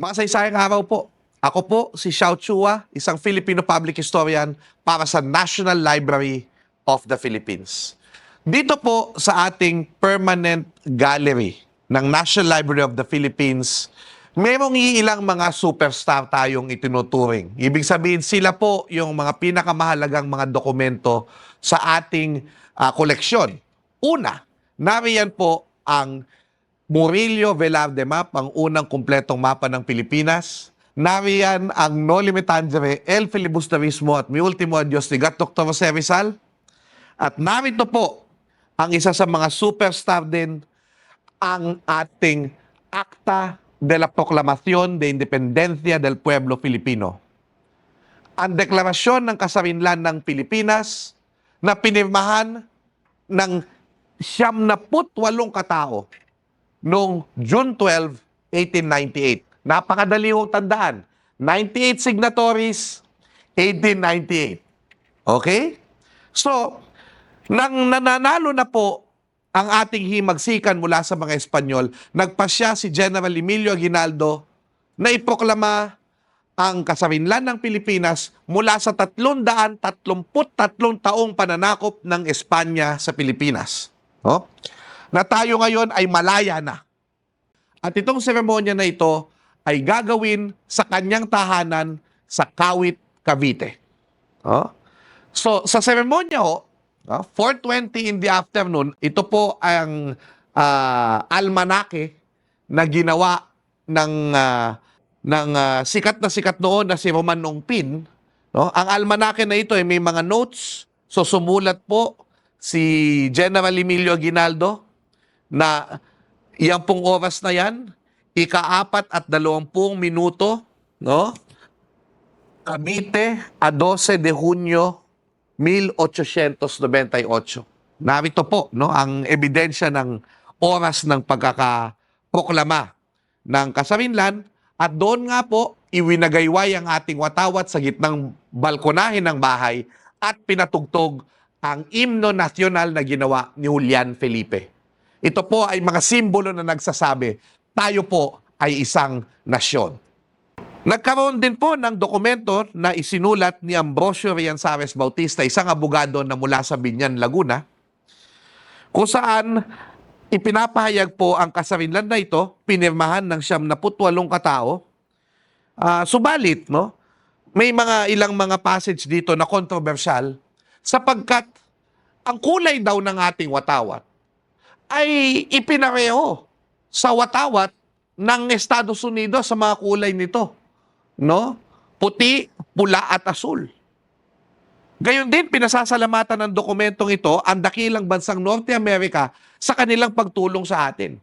Makasaysayang araw po. Ako po si Xiao Chua, isang Filipino public historian para sa National Library of the Philippines. Dito po sa ating permanent gallery ng National Library of the Philippines, merong iilang mga superstar tayong itinuturing. Ibig sabihin, sila po yung mga pinakamahalagang mga dokumento sa ating ah, koleksyon. Una, nariyan po ang Murillo Velarde Map, ang unang kumpletong mapa ng Pilipinas. Nariyan ang Noli Me Tangere, El Filibusterismo at Mi Ultimo Adios ni Gat Dr. Jose Rizal. At narito po ang isa sa mga superstar din, ang ating Acta de la Proclamación de Independencia del Pueblo Filipino. Ang deklarasyon ng kasarinlan ng Pilipinas na pinirmahan ng siyam na putwalong katao noong June 12, 1898. Napakadali ho tandaan. 98 signatories, 1898. Okay? So, nang nananalo na po ang ating himagsikan mula sa mga Espanyol, nagpasya si General Emilio Aguinaldo na iproklama ang kasarinlan ng Pilipinas mula sa 333 taong pananakop ng Espanya sa Pilipinas. No? Na tayo ngayon ay malaya na. At itong seremonya na ito ay gagawin sa kanyang tahanan sa Kawit, Cavite. Oh? So, sa seremonya ho, ah, 4.20 in the afternoon, ito po ang ah, almanake na ginawa ng ah, ng ah, sikat na sikat noon na si Roman Ongpin. No? Ang almanake na ito ay may mga notes. So sumulat po si General Emilio Aguinaldo na iyang pong oras na yan, ikaapat at dalawampung minuto, no? Cavite, a 12 de Junio 1898. Narito po no ang ebidensya ng oras ng pagkakaproklama ng kasarinlan at doon nga po iwinagayway ang ating watawat sa gitnang balkonahe ng bahay at pinatugtog ang imno nasyonal na ginawa ni Julian Felipe. Ito po ay mga simbolo na nagsasabi, tayo po ay isang nasyon. Nagkaroon din po ng dokumento na isinulat ni Ambrosio Rianzares Bautista, isang abogado na mula sa Binyan, Laguna, kung saan ipinapahayag po ang kasarinlan na ito, pinirmahan ng siyam na putwalong katao. Ah, subalit, no, may mga ilang mga passage dito na kontrobersyal sapagkat ang kulay daw ng ating watawat ay ipinareho sa watawat ng Estados Unidos sa mga kulay nito. No? Puti, pula at asul. Gayon din, pinasasalamatan ng dokumentong ito ang dakilang bansang Norte America sa kanilang pagtulong sa atin.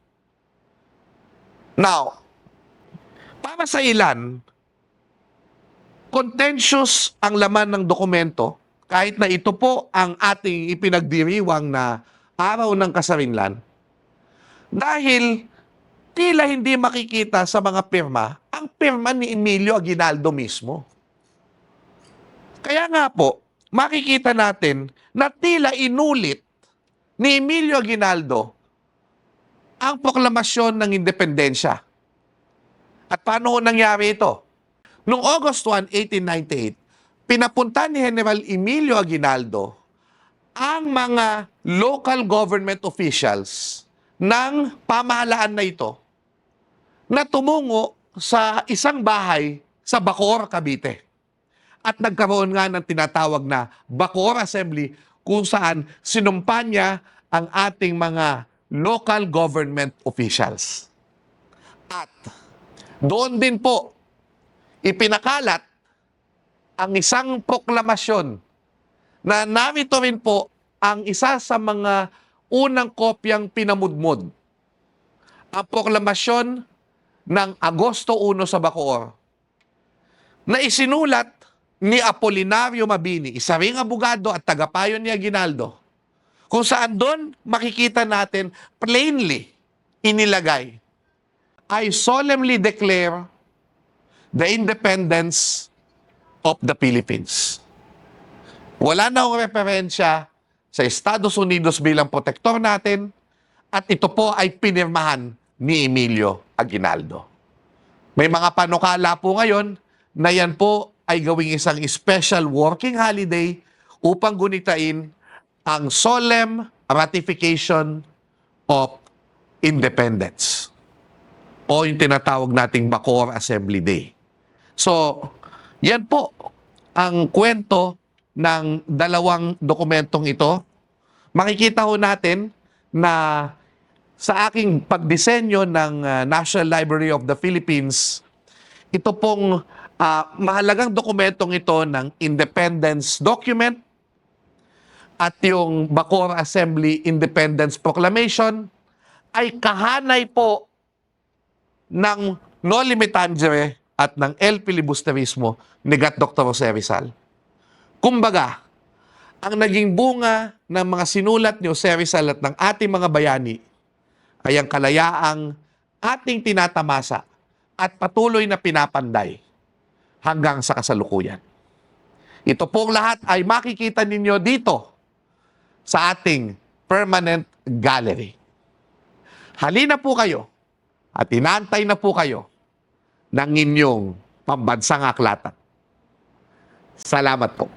Now, para sa ilan, contentious ang laman ng dokumento kahit na ito po ang ating ipinagdiriwang na araw ng kasarinlan dahil tila hindi makikita sa mga pirma ang pirma ni Emilio Aguinaldo mismo. Kaya nga po, makikita natin na tila inulit ni Emilio Aguinaldo ang proklamasyon ng independensya. At paano ho nangyari ito? Noong August 1, 1898, pinapunta ni General Emilio Aguinaldo ang mga local government officials ng pamahalaan na ito na tumungo sa isang bahay sa Bacoor, Cavite. At nagkaroon nga ng tinatawag na Bacoor Assembly kung saan sinumpa niya ang ating mga local government officials. At doon din po ipinakalat ang isang proklamasyon na narito rin po ang isa sa mga unang kopyang pinamudmod. Ang proklamasyon ng Agosto 1 sa Bacoor na isinulat ni Apolinario Mabini, isa ring abogado at tagapayo ni Aguinaldo, kung saan doon makikita natin plainly inilagay, I solemnly declare the independence of the Philippines. Wala na akong referensya sa Estados Unidos bilang protektor natin at ito po ay pinirmahan ni Emilio Aguinaldo. May mga panukala po ngayon na yan po ay gawing isang special working holiday upang gunitain ang solemn ratification of independence o yung tinatawag nating Bacoor Assembly Day. So, yan po ang kwento ng dalawang dokumentong ito. Makikita ho natin na sa aking pagdisenyo ng uh, National Library of the Philippines, ito pong ah, mahalagang dokumentong ito ng Independence Document at yung Bacoor Assembly Independence Proclamation ay kahanay po ng Noli Me Tangere at ng El Filibusterismo ni Gat Dr. Jose Rizal. Kumbaga, ang naging bunga ng mga sinulat ni Jose Rizal at ng ating mga bayani ay ang kalayaang ating tinatamasa at patuloy na pinapanday hanggang sa kasalukuyan. Ito pong lahat ay makikita ninyo dito sa ating permanent gallery. Halina po kayo at inaantay na po kayo ng inyong pambansang aklatan. Salamat po.